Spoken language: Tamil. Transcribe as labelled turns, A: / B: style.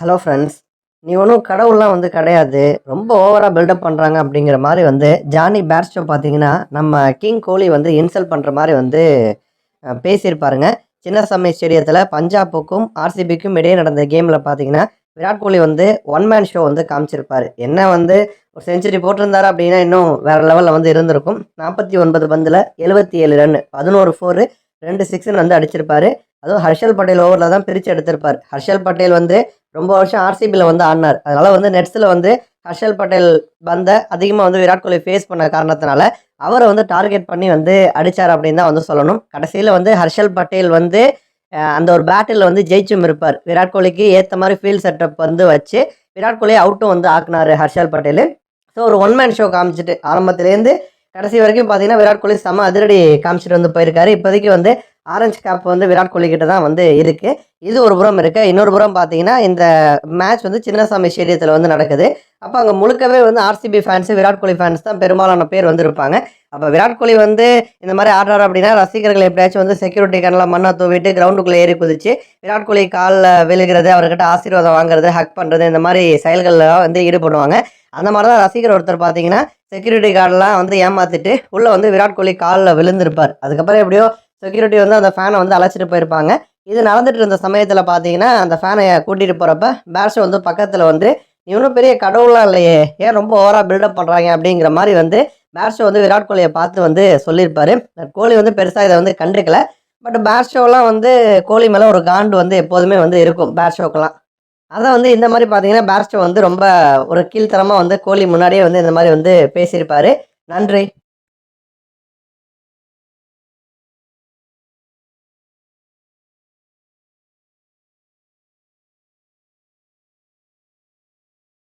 A: ஹலோ ஃப்ரெண்ட்ஸ் நீ ஒன்றும் கடவுள்லாம் வந்து கிடையாது. ரொம்ப ஓவராக பில்டப் பண்ணுறாங்க அப்படிங்கிற மாதிரி வந்து ஜானி பேர்ஸ்டோ பார்த்தீங்கன்னா நம்ம கிங் கோலி வந்து இன்சல்ட் பண்ணுற மாதிரி வந்து பேசியிருப்பாருங்க பேசியிருப்பாருங்க. சின்னசாமி ஸ்டேடியத்தில் பஞ்சாபுக்கும் ஆர்சிபிக்கும் இடையே நடந்த கேமில் பார்த்தீங்கன்னா விராட் கோலி வந்து ஒன் மேன் ஷோ வந்து காமிச்சிருப்பார். என்ன வந்து ஒரு செஞ்சுரி போட்டிருந்தாரு அப்படின்னா இன்னும் வேறு லெவலில் வந்து இருந்திருக்கும். நாற்பத்தி ஒன்பது பந்தில் எழுபத்தி ஏழு ரன் பதினோரு ஃபோரு ரெண்டு சிக்ஸ்னு வந்து அடிச்சிருப்பார். அதுவும் ஹர்ஷல் பட்டேல் ஓவரில் தான் பிரித்து எடுத்திருப்பார். ஹர்ஷல் பட்டேல் வந்து ரொம்ப வருஷம் ஆர்சிபியில் வந்து ஆடினார். அதனால் வந்து நெட்ஸில் வந்து ஹர்ஷல் பட்டேல் பந்த அதிகமாக வந்து விராட் கோலி ஃபேஸ் பண்ண காரணத்தினால அவரை வந்து டார்கெட் பண்ணி வந்து அடித்தார் அப்படின்னு தான் வந்து சொல்லணும். கடைசியில் வந்து ஹர்ஷல் பட்டேல் வந்து அந்த ஒரு பேட்டில் வந்து ஜெயிச்சும் இருப்பார். விராட் கோலிக்கு ஏற்ற மாதிரி ஃபீல்ட் செட்டப் வந்து வச்சு விராட் கோலி அவுட்டும் வந்து ஆக்குனாரு ஹர்ஷல் பட்டேல். ஸோ ஒரு ஒன் மேன் ஷோ காமிச்சிட்டு ஆரம்பத்துலேருந்து கடைசி வரைக்கும் பார்த்தீங்கன்னா விராட் கோலி செம அதிரடி காமிச்சிட்டு வந்து போயிருக்காரு. இப்போதைக்கு வந்து ஆரஞ்சு கேப் வந்து விராட் கோலி கிட்ட தான் வந்து இருக்குது இது ஒரு புறம் இருக்குது இன்னொரு புறம் பார்த்தீங்கன்னா இந்த மேட்ச் வந்து சின்னசாமி ஸ்டேடியத்தில் வந்து நடக்குது. அப்போ அங்கே முழுக்கவே வந்து RCB fans Virat Kohli fans தான் பெரும்பாலான பேர் வந்து இருப்பாங்க அப்போ விராட் கோலி வந்து இந்த மாதிரி ஆடுறாரு அப்படின்னா ரசிகர்கள் எப்படியாச்சும் வந்து செக்யூரிட்டி கண்ணில் மண்ணை தூவிட்டு கிரவுண்டுக்குள்ளே ஏறி குதிச்சு விராட் கோலி காலில் விழுகிறது அவர்கிட்ட ஆசீர்வாதம் வாங்குறது ஹக் பண்ணுறது இந்த மாதிரி செயல்களில் வந்து ஈடுபடுவாங்க. அந்த மாதிரி தான் ரசிகர் ஒருத்தர் பார்த்தீங்கன்னா செக்யூரிட்டி கார்டெலாம் வந்து ஏமாற்றிட்டு உள்ளே வந்து விராட் கோலி காலில் விழுந்திருப்பார். அதுக்கப்புறம் எப்படியோ செக்யூரிட்டி வந்து அந்த ஃபேனை வந்து அழைச்சிட்டு போயிருப்பாங்க. இது நடந்துட்டு இருந்த சமயத்தில் பார்த்தீங்கன்னா அந்த ஃபேனை கூட்டிகிட்டு போகிறப்ப பேட்ஸை வந்து பக்கத்தில் வந்து இவனும் பெரிய கடவுளாக இல்லையே. ஏன் ரொம்ப ஓவராக பில்டப் பண்ணுறாங்க அப்படிங்கிற மாதிரி வந்து பேட்ஸோ வந்து விராட் கோலியை பார்த்து வந்து சொல்லியிருப்பாரு. கோலி வந்து பெருசாக இதை வந்து கண்டுக்கல. பட் பேர்ஷோலாம் வந்து கோலி மேலே ஒரு காண்டு வந்து எப்போதுமே வந்து இருக்கும் பேர்ஷோக்கெல்லாம் அதான் வந்து இந்த மாதிரி பார்த்தீங்கன்னா பேட்ஷோ வந்து ரொம்ப ஒரு கீழ்த்தரமாக வந்து கோலி முன்னாடியே வந்து இந்த மாதிரி வந்து பேசியிருப்பாரு. நன்றி.